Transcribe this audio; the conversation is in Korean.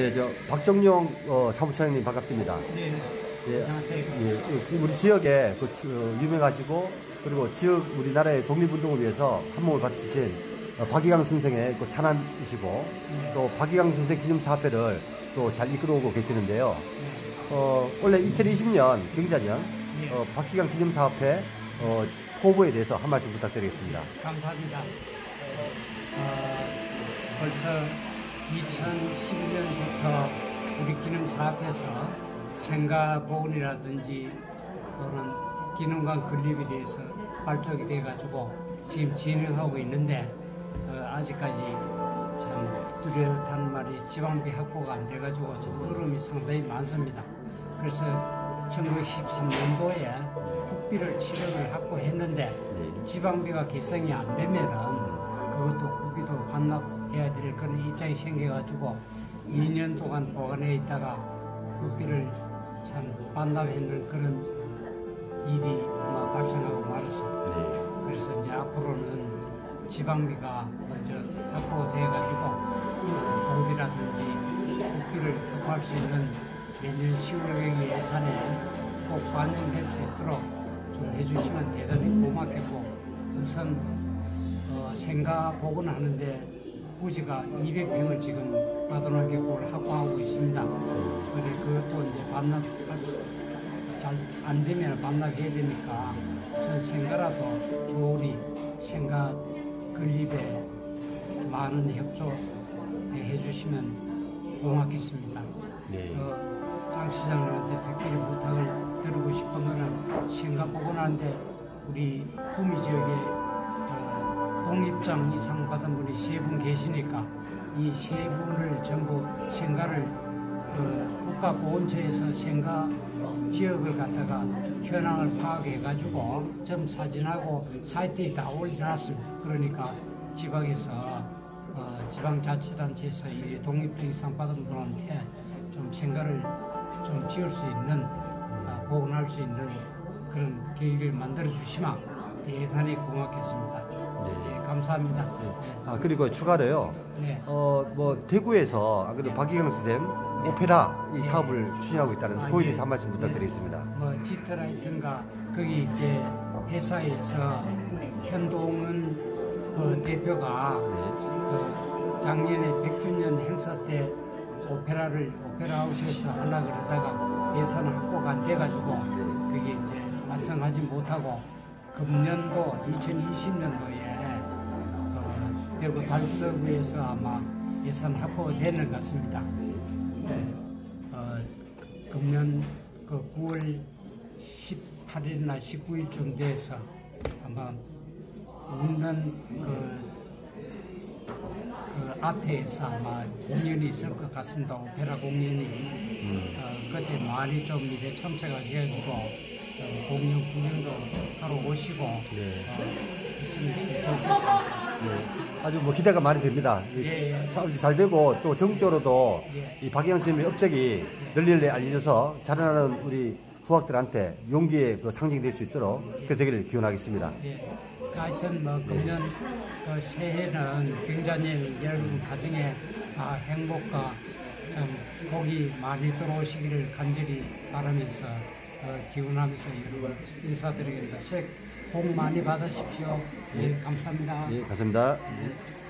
네, 저 박정용 어, 사무처장님 반갑습니다. 네, 예, 안녕하세요. 예, 그 우리 지역에 그 주- 어, 유명하시고 그리고 지역 우리나라의 독립운동을 위해서 한몸을 바치신 어, 박이강 선생의 그 찬함이시고 또 박이강 선생 기념사업회를 또 잘 이끌어오고 계시는데요. 어, 원래 2020년 경자년 예. 어, 박희강 기념사업회 어, 포부에 대해서 한 말씀 부탁드리겠습니다. 감사합니다. 어, 벌써 2011년부터 우리 기념사업에서 생가 보훈이라든지 또는 기능관 건립에 대해서 발족이 돼가지고 지금 진행하고 있는데 어, 아직까지 참 뚜렷한 말이 지방비 확보가 안 돼가지고 좀 어려움이 상당히 많습니다. 그래서 1913년도에 국비를 7억을 확보했는데 지방비가 개성이 안 되면은 그것도 국비도 반납해야 될 그런 입장이 생겨가지고 2년 동안 보관해 있다가 국비를 참 반납했는 그런 일이 아마 발생하고 말았습니다. 그래서 이제 앞으로는 지방비가 먼저 확보돼가지고 동비라든지 국비를 확보할 수 있는 내년 10월경의 예산에 꼭 반영될 수 있도록 좀 해주시면 대단히 고맙겠고 우선 어, 생가 복원하는데 부지가 200평을 지금 받아놓겠고를 확보하고 있습니다. 그래 그것도 이제 반납할 수 잘 안 되면 반납해야 되니까 우선 생가라도 조리 생가 건립에 많은 협조해 주시면 고맙겠습니다. 네. 어, 장 시장님한테 특별히 부탁을 드리고 싶은 거는 생가 복원하는데 우리 구미 지역에 어, 독립장 이상 받은 분이 세 분 계시니까 이 세 분을 전부 생가를 그 국가보훈처에서 생가 지역을 갖다가 현황을 파악해가지고 점 사진하고 사이트에 다 올려놨습니다. 그러니까 지방에서 어, 지방자치단체에서 이 독립적 이상 받은 분한테 좀 생가를 좀 지을 수 있는 어, 보존할 수 있는 그런 계기를 만들어 주시면 대단히 고맙겠습니다. 네, 감사합니다. 아 그리고 추가로요. 네. 어뭐 대구에서 안 그래도 네. 박희경 선생님 오페라 이 네. 사업을 추진하고 있다는데 아, 거기에 예. 한 말씀 부탁드리겠습니다. 뭐 지트라이트인가 거기 이제 회사에서 현동은 그 대표가 그 작년에 100주년 행사 때 오페라를 오페라 하우스에서 하려 그러다가 예산 확보가 안 돼가지고 그게 이제 완성하지 못하고 금년도 2020년도에 어, 대구 달서구에서 아마 예산 확보가 되는 것 같습니다. 네. 어, 금년 그 9월 18일이나 19일쯤 돼서 아마 웃는 그, 그 아트에서 아마 공연이 있을 것 같습니다. 오페라 공연이. 어, 그때 많이 좀 이래 참석하셔가지고 좀 공연 구경도 하러 오시고 어, 있으면 참 좋겠습니다. 네. 아주 뭐 기대가 많이 됩니다. 이 예, 예. 사업이 잘 되고 또 전국적으로도 예. 이 박희경 선생님의 업적이 널리 알려져서 자라나는 우리 후학들한테 용기의 그 상징이 될 수 있도록 그 되기를 기원하겠습니다. 예. 그 하여튼 뭐 금년 그 새해는 굉장히 여러분 가정에 아, 행복과 참 복이 많이 들어오시기를 간절히 바라면서 어, 기원하면서 여러분 인사드리겠습니다. 새해 복 많이 받으십시오. 예, 감사합니다. 예, 감사합니다. 예.